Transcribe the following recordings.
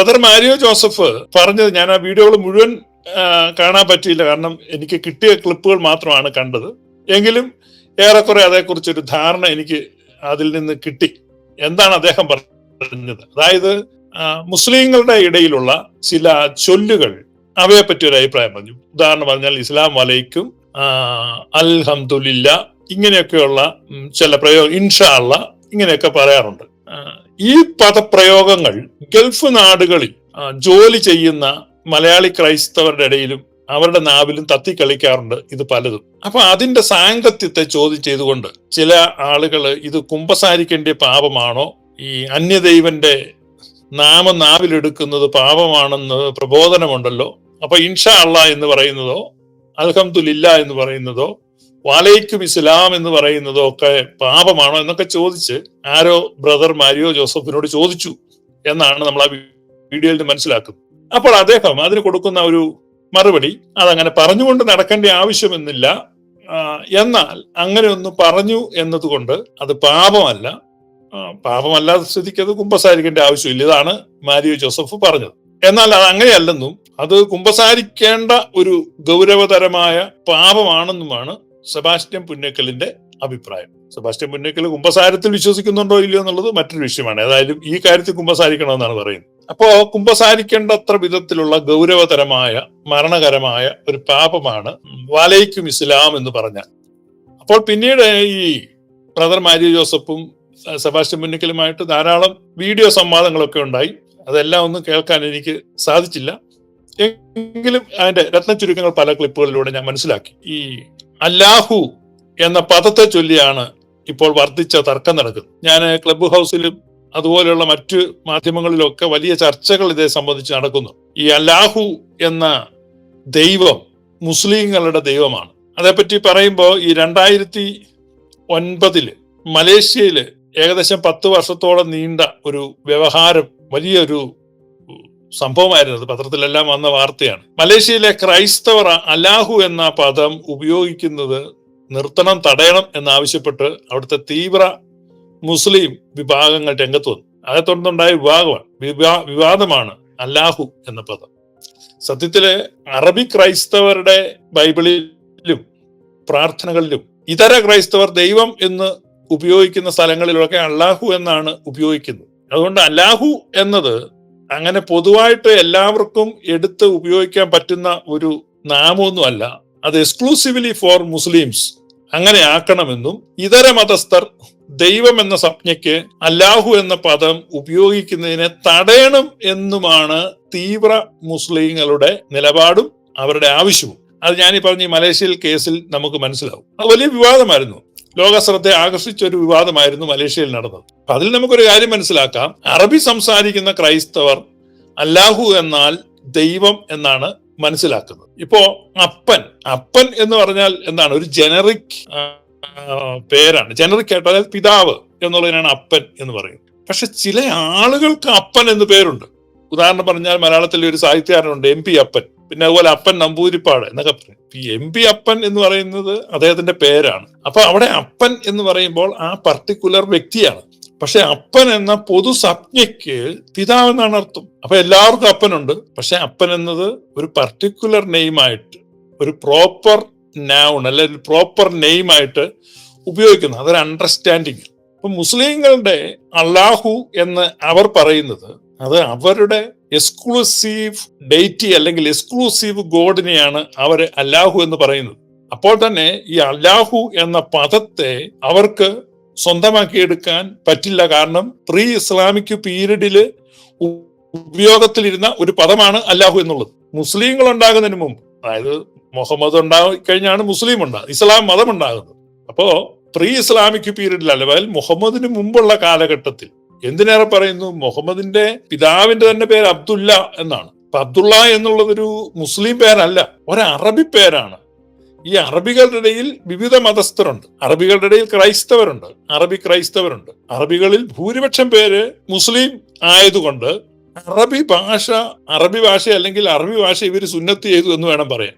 Brother Mario Joseph പറഞ്ഞത് ഞാൻ ആ വീഡിയോകൾ മുഴുവൻ കാണാൻ പറ്റിയില്ല. കാരണം എനിക്ക് കിട്ടിയ ക്ലിപ്പുകൾ മാത്രമാണ് കണ്ടത്. എങ്കിലും ഏറെക്കുറെ അതേക്കുറിച്ചൊരു ധാരണ എനിക്ക് അതിൽ നിന്ന് കിട്ടി. എന്താണ് അദ്ദേഹം പറഞ്ഞത്? അതായത് മുസ്ലിങ്ങളുടെ ഇടയിലുള്ള ചില ചൊല്ലുകൾ അവയെ പറ്റി ഒരു അഭിപ്രായം പറഞ്ഞു. ഉദാഹരണം പറഞ്ഞാൽ ഇസ്ലാം വലൈക്കും അൽഹംദുലില്ല ഇങ്ങനെയൊക്കെയുള്ള ചില പ്രയോഗം ഇൻഷാള്ള ഇങ്ങനെയൊക്കെ പറയാറുണ്ട്. ഈ പദപ്രയോഗങ്ങൾ ഗൾഫ് നാടുകളിൽ ജോലി ചെയ്യുന്ന മലയാളി ക്രൈസ്തവരുടെ ഇടയിലും അവരുടെ നാവിലും തത്തിക്കളിക്കാറുണ്ട് ഇത് പലതും. അപ്പൊ അതിന്റെ സാങ്കത്യത്തെ ചോദ്യം ചെയ്തുകൊണ്ട് ചില ആളുകൾ ഇത് കുമ്പസാരിക്കേണ്ട പാപമാണോ? ഈ അന്യദൈവന്റെ നാമം നാവിലെടുക്കുന്നത് പാപമാണെന്ന് പ്രബോധനമുണ്ടല്ലോ. അപ്പൊ ഇൻഷാ അള്ള എന്ന് പറയുന്നതോ അൽഹംദുലില്ല എന്ന് പറയുന്നതോ വാലൈക്കും ഇസ്ലാം എന്ന് പറയുന്നതോ ഒക്കെ പാപമാണോ എന്നൊക്കെ ചോദിച്ച് ആരോ ബ്രദർ മാരിയോ ജോസഫിനോട് ചോദിച്ചു എന്നാണ് നമ്മൾ ആ വീഡിയോയിൽ മനസ്സിലാക്കുന്നത്. അപ്പോൾ അദ്ദേഹം അതിന് കൊടുക്കുന്ന ഒരു മറുപടി അതങ്ങനെ പറഞ്ഞുകൊണ്ട് നടക്കേണ്ട ആവശ്യമെന്നില്ല. എന്നാൽ അങ്ങനെ ഒന്ന് പറഞ്ഞു എന്നതുകൊണ്ട് അത് പാപമല്ല. പാപമല്ലാത്ത സ്ഥിതിക്ക് അത് കുമ്പസാരിക്കേണ്ട ആവശ്യമില്ല. ഇതാണ് മാരിയോ ജോസഫ് പറഞ്ഞത്. എന്നാൽ അത് അങ്ങനെയല്ലെന്നും അത് കുമ്പസാരിക്കേണ്ട ഒരു ഗൗരവതരമായ പാപമാണെന്നുമാണ് സെബാസ്റ്റ്യൻ പുന്നക്കലിന്റെ അഭിപ്രായം. സെബാസ്റ്റ്യൻ പുന്നക്കൽ കുമ്പസാരത്തിൽ വിശ്വസിക്കുന്നുണ്ടോ ഇല്ലയോ എന്നുള്ളത് മറ്റൊരു വിഷയമാണ്. ഏതായാലും ഈ കാര്യത്തിൽ കുമ്പസാരിക്കണമെന്നാണ് പറയുന്നത്. അപ്പോ കുമ്പസാരിക്കേണ്ടത്ര വിധത്തിലുള്ള ഗൗരവതരമായ മരണകരമായ ഒരു പാപമാണ് വാലൈക്കും ഇസ്ലാം എന്ന് പറഞ്ഞാൽ. അപ്പോൾ പിന്നീട് ഈ ബ്രദർ മാരി ജോസഫും സെബാസ്റ്റ്യൻ മുന്നിക്കലുമായിട്ട് ധാരാളം വീഡിയോ സംവാദങ്ങളൊക്കെ ഉണ്ടായി. അതെല്ലാം ഒന്നും കേൾക്കാൻ എനിക്ക് സാധിച്ചില്ല. എങ്കിലും അതിന്റെ രത്ന ചുരുക്കങ്ങൾ പല ക്ലിപ്പുകളിലൂടെ ഞാൻ മനസ്സിലാക്കി. ഈ അല്ലാഹു എന്ന പദത്തെ ചൊല്ലിയാണ് ഇപ്പോൾ വർദ്ധിച്ച തർക്കം നടക്കുന്നത്. ഞാൻ ക്ലബ് ഹൗസിലും അതുപോലെയുള്ള മറ്റ് മാധ്യമങ്ങളിലൊക്കെ വലിയ ചർച്ചകൾ ഇതേ സംബന്ധിച്ച് നടക്കുന്നു. ഈ അല്ലാഹു എന്ന ദൈവം മുസ്ലിങ്ങളുടെ ദൈവമാണ്. അതേപ്പറ്റി പറയുമ്പോൾ ഈ രണ്ടായിരത്തി ഒൻപതിൽ മലേഷ്യയിൽ ഏകദേശം പത്ത് വർഷത്തോളം നീണ്ട ഒരു വ്യവഹാരം വലിയൊരു സംഭവമായിരുന്നു അത് പത്രത്തിലെല്ലാം വന്ന വാർത്തയാണ്. മലേഷ്യയിലെ ക്രൈസ്തവർ അലാഹു എന്ന പദം ഉപയോഗിക്കുന്നത് നിർത്തണം തടയണം എന്നാവശ്യപ്പെട്ട് അവിടുത്തെ തീവ്ര മുസ്ലിം വിഭാഗങ്ങൾ രംഗത്ത് വന്നു. അതേ തുടർന്നുണ്ടായ വിഭാഗമാണ്. വിവാ- വിവാദമാണ് അല്ലാഹു എന്ന പദം. സത്യത്തിൽ അറബി ക്രൈസ്തവരുടെ ബൈബിളിലും പ്രാർത്ഥനകളിലും ഇതര ക്രൈസ്തവർ ദൈവം എന്ന് ഉപയോഗിക്കുന്ന സ്ഥലങ്ങളിലൊക്കെ അള്ളാഹു എന്നാണ് ഉപയോഗിക്കുന്നത്. അതുകൊണ്ട് അല്ലാഹു എന്നത് അങ്ങനെ പൊതുവായിട്ട് എല്ലാവർക്കും എടുത്ത് ഉപയോഗിക്കാൻ പറ്റുന്ന ഒരു നാമമൊന്നുമല്ല അത് എക്സ്ക്ലൂസീവ്ലി ഫോർ മുസ്ലിംസ് അങ്ങനെ ആക്കണമെന്നും ഇതര മതസ്ഥർ ദൈവം എന്ന സംജ്ഞയ്ക്ക് അല്ലാഹു എന്ന പദം ഉപയോഗിക്കുന്നതിനെ തടയണം എന്നുമാണ് തീവ്ര മുസ്ലിങ്ങളുടെ നിലപാടും അവരുടെ ആവശ്യവും. അത് ഞാൻ ഈ പറഞ്ഞ ഈ മലേഷ്യയിൽ കേസിൽ നമുക്ക് മനസ്സിലാവും. അത് വലിയ വിവാദമായിരുന്നു. ലോക ശ്രദ്ധ ആകർഷിച്ച ഒരു വിവാദമായിരുന്നു മലേഷ്യയിൽ നടന്നത്. അതിൽ നമുക്കൊരു കാര്യം മനസ്സിലാക്കാം. അറബി സംസാരിക്കുന്ന ക്രൈസ്തവർ അല്ലാഹു എന്നാൽ ദൈവം എന്നാണ് മനസ്സിലാക്കുന്നത്. ഇപ്പോ അപ്പൻ അപ്പൻ എന്ന് പറഞ്ഞാൽ എന്താണ്? ഒരു ജനറിക് പേരാണ്. ജനറിക് ആയിട്ട് അതായത് പിതാവ് എന്നുള്ളതിനാണ് അപ്പൻ എന്ന് പറയുന്നത്. പക്ഷെ ചില ആളുകൾക്ക് അപ്പൻ എന്ന് പേരുണ്ട്. ഉദാഹരണം പറഞ്ഞാൽ മലയാളത്തിലെ ഒരു സാഹിത്യകാരനുണ്ട് എം പി അപ്പൻ. പിന്നെ അതുപോലെ അപ്പൻ നമ്പൂതിരിപ്പാട് എന്നൊക്കെ പറയും. ഈ എം പി അപ്പൻ എന്ന് പറയുന്നത് അദ്ദേഹത്തിന്റെ പേരാണ്. അപ്പൊ അവിടെ അപ്പൻ എന്ന് പറയുമ്പോൾ ആ പർട്ടിക്കുലർ വ്യക്തിയാണ്. പക്ഷെ അപ്പൻ എന്ന പൊതു സംജ്ഞയ്ക്ക് പിതാവ് എന്നാണ് അർത്ഥം. അപ്പൊ എല്ലാവർക്കും അപ്പനുണ്ട്. പക്ഷെ അപ്പൻ എന്നത് ഒരു പർട്ടിക്കുലർ നെയിമായിട്ട് ഒരു പ്രോപ്പർ നൗൺ അല്ലെ ഒരു പ്രോപ്പർ നെയിമായിട്ട് ഉപയോഗിക്കുന്നു. അതൊരു അണ്ടർസ്റ്റാൻഡിങ് അപ്പൊ മുസ്ലിങ്ങളുടെ അള്ളാഹു എന്ന് അവർ പറയുന്നത് അത് അവരുടെ എക്സ്ക്ലൂസീവ് ഡേറ്റി അല്ലെങ്കിൽ എക്സ്ക്ലൂസീവ് ഗോഡിനെയാണ് അവർ അല്ലാഹു എന്ന് പറയുന്നത്. അപ്പോൾ തന്നെ ഈ അല്ലാഹു എന്ന പദത്തെ അവർക്ക് സ്വന്തമാക്കിയെടുക്കാൻ പറ്റില്ല കാരണം പ്രീ ഇസ്ലാമിക് പീരീഡിൽ ഉപയോഗത്തിലിരുന്ന ഒരു പദമാണ് അല്ലാഹു എന്നുള്ളത്. മുസ്ലിങ്ങൾ ഉണ്ടാകുന്നതിന് മുമ്പ് അതായത് മുഹമ്മദ് ഉണ്ടായി കഴിഞ്ഞാണ് മുസ്ലിം ഉണ്ടാകുന്നത് ഇസ്ലാം മതം ഉണ്ടാകുന്നത് അപ്പോ പ്രീ ഇസ്ലാമിക് പീരീഡിൽ അല്ലെങ്കിൽ മുഹമ്മദിന് മുമ്പുള്ള കാലഘട്ടത്തിൽ എന്തിനേറെ പറയുന്നു? മുഹമ്മദിന്റെ പിതാവിന്റെ തന്നെ പേര് അബ്ദുല്ല എന്നാണ്. അപ്പൊ അബ്ദുള്ള എന്നുള്ളതൊരു മുസ്ലിം പേരല്ല ഒരു അറബി പേരാണ്. ഈ അറബികളുടെ ഇടയിൽ വിവിധ മതസ്ഥരുണ്ട്. അറബികളുടെ ഇടയിൽ ക്രൈസ്തവരുണ്ട്. അറബി ക്രൈസ്തവരുണ്ട്. അറബികളിൽ ഭൂരിപക്ഷം പേര് മുസ്ലിം ആയതുകൊണ്ട് അറബി ഭാഷ അറബി ഭാഷ അല്ലെങ്കിൽ അറബി ഭാഷ ഇവർ സുന്നത്ത് ചെയ്തു എന്ന് വേണം പറയാൻ.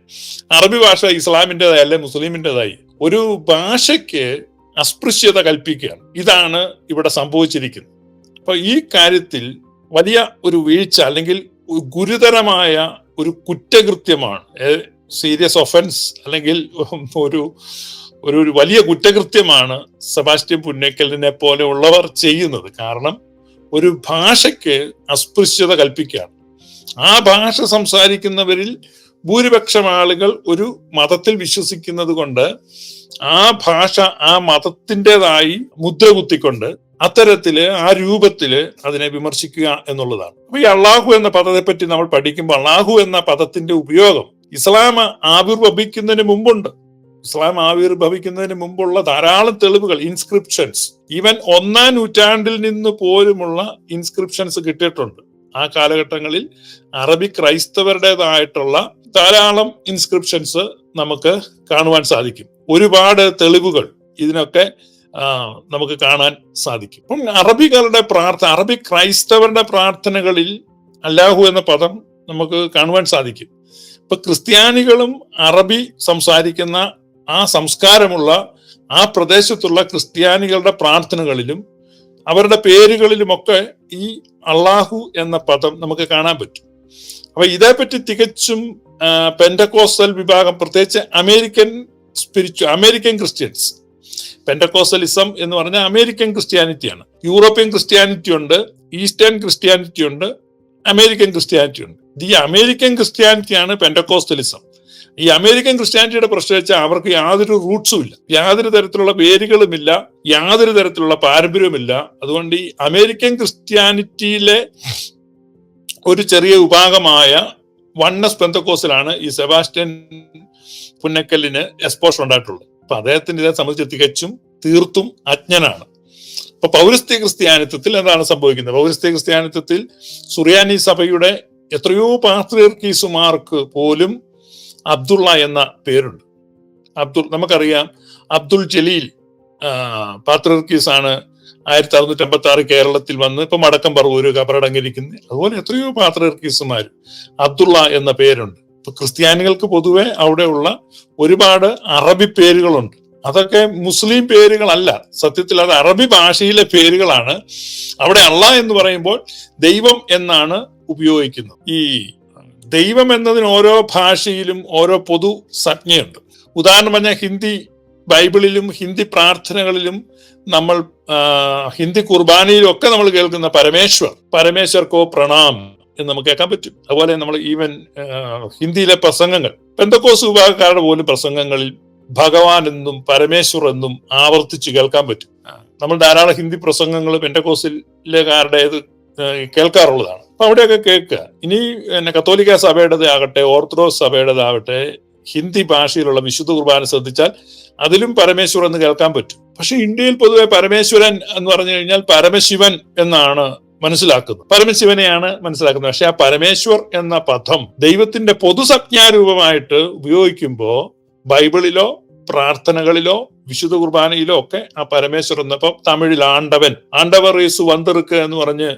അറബി ഭാഷ ഇസ്ലാമിന്റെതായി അല്ലെ മുസ്ലിമിന്റെതായി. ഒരു ഭാഷയ്ക്ക് അസ്പൃശ്യത കൽപ്പിക്കുകയാണ്. ഇതാണ് ഇവിടെ സംഭവിച്ചിരിക്കുന്നത്. അപ്പൊ ഈ കാര്യത്തിൽ വലിയ ഒരു വീഴ്ച അല്ലെങ്കിൽ ഗുരുതരമായ ഒരു കുറ്റകൃത്യമാണ്. സീരിയസ് ഒഫൻസ് അല്ലെങ്കിൽ ഒരു ഒരു ഒരു വലിയ കുറ്റകൃത്യമാണ് സെബാസ്റ്റ്യൻ പുന്നക്കലിനെ പോലെ ഉള്ളവർ ചെയ്യുന്നത്. കാരണം ഒരു ഭാഷയ്ക്ക് അസ്പൃശ്യത കൽപ്പിക്കുകയാണ്. ആ ഭാഷ സംസാരിക്കുന്നവരിൽ ഭൂരിപക്ഷം ആളുകൾ ഒരു മതത്തിൽ വിശ്വസിക്കുന്നത് കൊണ്ട് ആ ഭാഷ ആ മതത്തിന്റെതായി മുദ്ര കുത്തിക്കൊണ്ട് അത്തരത്തിൽ ആ രൂപത്തിൽ അതിനെ വിമർശിക്കുക എന്നുള്ളതാണ്. അപ്പൊ ഈ അള്ളാഹു എന്ന പദത്തെ പറ്റി നമ്മൾ പഠിക്കുമ്പോൾ അള്ളാഹു എന്ന പദത്തിന്റെ ഉപയോഗം ഇസ്ലാം ആവിർഭവിക്കുന്നതിന് മുമ്പുണ്ട്. ഇസ്ലാം ആവിർഭവിക്കുന്നതിന് മുമ്പുള്ള ധാരാളം തെളിവുകൾ ഇൻസ്ക്രിപ്ഷൻസ് ഈവൻ ഒന്നാം നൂറ്റാണ്ടിൽ നിന്ന് പോലുമുള്ള ഇൻസ്ക്രിപ്ഷൻസ് കിട്ടിയിട്ടുണ്ട്. ആ കാലഘട്ടങ്ങളിൽ അറബി ക്രൈസ്തവരുടേതായിട്ടുള്ള ധാരാളം ഇൻസ്ക്രിപ്ഷൻസ് നമുക്ക് കാണുവാൻ സാധിക്കും. ഒരുപാട് തെളിവുകൾ ഇതിനൊക്കെ നമുക്ക് കാണാൻ സാധിക്കും. അപ്പം അറബികളുടെ പ്രാർത്ഥന അറബി ക്രൈസ്തവരുടെ പ്രാർത്ഥനകളിൽ അല്ലാഹു എന്ന പദം നമുക്ക് കാണുവാൻ സാധിക്കും. ഇപ്പൊ ക്രിസ്ത്യാനികളും അറബി സംസാരിക്കുന്ന ആ സംസ്കാരമുള്ള ആ പ്രദേശത്തുള്ള ക്രിസ്ത്യാനികളുടെ പ്രാർത്ഥനകളിലും അവരുടെ പേരുകളിലുമൊക്കെ ഈ അള്ളാഹു എന്ന പദം നമുക്ക് കാണാൻ പറ്റും. അപ്പൊ ഇതേപ്പറ്റി തികച്ചും പെൻഡക്കോസ്റ്റൽ വിഭാഗം പ്രത്യേകിച്ച് American spiritual American Christians Pentecostalism എന്ന് പറഞ്ഞാൽ അമേരിക്കൻ ക്രിസ്ത്യാനിറ്റിയാണ് യൂറോപ്യൻ ക്രിസ്ത്യാനിറ്റി ഉണ്ട് ഈസ്റ്റേൺ ക്രിസ്ത്യാനിറ്റി ഉണ്ട് അമേരിക്കൻ ക്രിസ്ത്യാനിറ്റി ഉണ്ട്. ഈ അമേരിക്കൻ ക്രിസ്ത്യാനിറ്റിയാണ് പെൻഡക്കോസ്റ്റലിസം ഈ അമേരിക്കൻ ക്രിസ്ത്യാനിറ്റിയുടെ പ്രശ്നം വെച്ചാൽ അവർക്ക് യാതൊരു റൂട്ട്സും ഇല്ല. യാതൊരു തരത്തിലുള്ള വേരുകളുമില്ല യാതൊരു തരത്തിലുള്ള പാരമ്പര്യവുമില്ല. അതുകൊണ്ട് ഈ അമേരിക്കൻ ക്രിസ്ത്യാനിറ്റിയിലെ ഒരു ചെറിയ വിഭാഗമായ വണ്ണസ് പെന്തക്കോസിലാണ് ഈ സെബാസ്റ്റ്യൻ പുന്നക്കലിന് എക്സ്പോഷർ ഉണ്ടായിട്ടുള്ളത്. അപ്പൊ അദ്ദേഹത്തിന്റെ ഇതേ സംബന്ധിച്ച് തികച്ചും തീർത്തും അജ്ഞനാണ്. അപ്പൊ പൗരസ്ത്യ ക്രിസ്ത്യാനിത്വത്തിൽ എന്താണ് സംഭവിക്കുന്നത്? പൗരസ്ത്യ ക്രിസ്ത്യാനിത്വത്തിൽ സുറിയാനി സഭയുടെ എത്രയോ പാത്രിയർക്കീസുമാർക്ക് പോലും അബ്ദുള്ള എന്ന പേരുണ്ട്. അബ്ദുൾ നമുക്കറിയാം അബ്ദുൾ ജലീൽ പാത്രിയർക്കീസ് ആണ് ആയിരത്തി അറുന്നൂറ്റി അമ്പത്തി ആറ് കേരളത്തിൽ വന്ന് ഇപ്പൊ മടക്കം പറവൂര് കബറടങ്ങിയിരിക്കുന്നു അതുപോലെ എത്രയോ പാത്രിയർക്കീസുമാർ അബ്ദുള്ള എന്ന പേരുണ്ട്. ഇപ്പൊ ക്രിസ്ത്യാനികൾക്ക് പൊതുവെ അവിടെയുള്ള ഒരുപാട് അറബി പേരുകളുണ്ട്. അതൊക്കെ മുസ്ലിം പേരുകളല്ല. സത്യത്തിൽ അത് അറബി ഭാഷയിലെ പേരുകളാണ്. അവിടെ അള്ള എന്ന് പറയുമ്പോൾ ദൈവം എന്നാണ് ഉപയോഗിക്കുന്നത്. ഈ ദൈവം എന്നതിന് ഓരോ ഭാഷയിലും ഓരോ പൊതു സംജ്ഞയുണ്ട്. ഉദാഹരണം പറഞ്ഞാൽ ഹിന്ദി ബൈബിളിലും ഹിന്ദി പ്രാർത്ഥനകളിലും നമ്മൾ ഹിന്ദി കുർബാനയിലും ഒക്കെ നമ്മൾ കേൾക്കുന്ന പരമേശ്വർ പരമേശ്വർക്കോ പ്രണാം എന്ന് നമുക്ക് കേൾക്കാൻ പറ്റും. അതുപോലെ നമ്മൾ ഈവൻ ഹിന്ദിയിലെ പ്രസംഗങ്ങൾ. പെന്തക്കോസ് വിഭാഗക്കാരുടെ പോലും പ്രസംഗങ്ങളിൽ ഭഗവാൻ എന്നും പരമേശ്വർ എന്നും ആവർത്തിച്ച് കേൾക്കാൻ പറ്റും. നമ്മൾ ധാരാളം ഹിന്ദി പ്രസംഗങ്ങൾ പെന്തക്കോസിലേക്കാരുടേത് കേൾക്കാറുള്ളതാണ്. അപ്പൊ അവിടെയൊക്കെ കേൾക്കുക. ഇനി പിന്നെ കത്തോലിക്ക സഭയുടേതാകട്ടെ ഓർത്തഡോക്സ് സഭയുടേതാവട്ടെ ഹിന്ദി ഭാഷയിലുള്ള വിശുദ്ധ കുർബാന ശ്രദ്ധിച്ചാൽ അതിലും പരമേശ്വരൻ എന്ന് കേൾക്കാൻ പറ്റും. പക്ഷെ ഇന്ത്യയിൽ പൊതുവെ പരമേശ്വരൻ എന്ന് പറഞ്ഞു കഴിഞ്ഞാൽ പരമശിവൻ എന്നാണ് മനസ്സിലാക്കുന്നത്. പരമശിവനെയാണ് മനസ്സിലാക്കുന്നത്. പക്ഷെ ആ പരമേശ്വർ എന്ന പദം ദൈവത്തിന്റെ പൊതുസജ്ഞാരൂപമായിട്ട് ഉപയോഗിക്കുമ്പോൾ ബൈബിളിലോ പ്രാർത്ഥനകളിലോ വിശുദ്ധ കുർബാനയിലോ ഒക്കെ ആ പരമേശ്വരൻ ഇപ്പം തമിഴിൽ ആണ്ടവൻ. ആണ്ടവർ യേസു വന്തിറുക്ക് എന്ന് പറഞ്ഞ്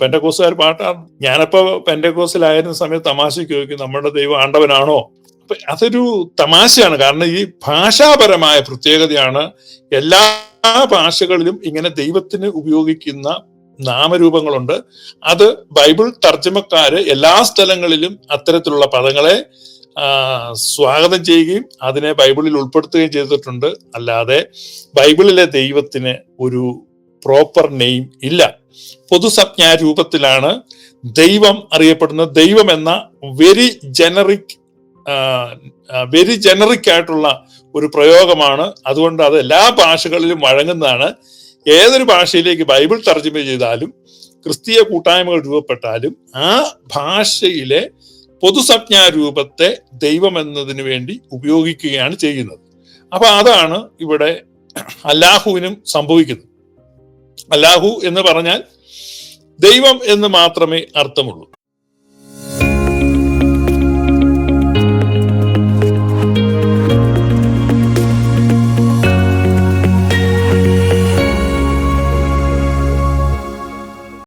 പെൻഡക്കോസുകാർ പാട്ടാണ് ഞാനപ്പോ പെൻഡക്കോസിലായിരുന്ന സമയത്ത് തമാശയ്ക്ക് ചോദിക്കും നമ്മുടെ ദൈവം ആണ്ടവനാണോ? അതൊരു തമാശയാണ്. കാരണം ഈ ഭാഷാപരമായ പ്രത്യേകതയാണ് എല്ലാ ഭാഷകളിലും ഇങ്ങനെ ദൈവത്തിന് ഉപയോഗിക്കുന്ന നാമരൂപങ്ങളുണ്ട്. അത് ബൈബിൾ തർജമക്കാര് എല്ലാ സ്ഥലങ്ങളിലും അത്തരത്തിലുള്ള പദങ്ങളെ സ്വാഗതം ചെയ്യുകയും അതിനെ ബൈബിളിൽ ഉൾപ്പെടുത്തുകയും ചെയ്തിട്ടുണ്ട്. അല്ലാതെ ബൈബിളിലെ ദൈവത്തിന് ഒരു പ്രോപ്പർ നെയിം ഇല്ല. പൊതുസജ്ഞാ രൂപത്തിലാണ് ദൈവം അറിയപ്പെടുന്ന ദൈവം എന്ന വെരി ജനറിക് വെരി ജനറിക് ആയിട്ടുള്ള ഒരു പ്രയോഗമാണ്. അതുകൊണ്ട് അത് എല്ലാ ഭാഷകളിലും വഴങ്ങുന്നതാണ്. ഏതൊരു ഭാഷയിലേക്ക് ബൈബിൾ തർജമ ചെയ്താലും ക്രിസ്തീയ കൂട്ടായ്മകൾ രൂപപ്പെട്ടാലും ആ ഭാഷയിലെ പൊതുസജ്ഞാ രൂപത്തെ ദൈവം എന്നതിന് വേണ്ടി ഉപയോഗിക്കുകയാണ് ചെയ്യുന്നത്. അപ്പൊ അതാണ് ഇവിടെ അല്ലാഹുവിനും സംഭവിക്കുന്നത്. അല്ലാഹു എന്ന് പറഞ്ഞാൽ ദൈവം എന്ന് മാത്രമേ അർത്ഥമുള്ളൂ.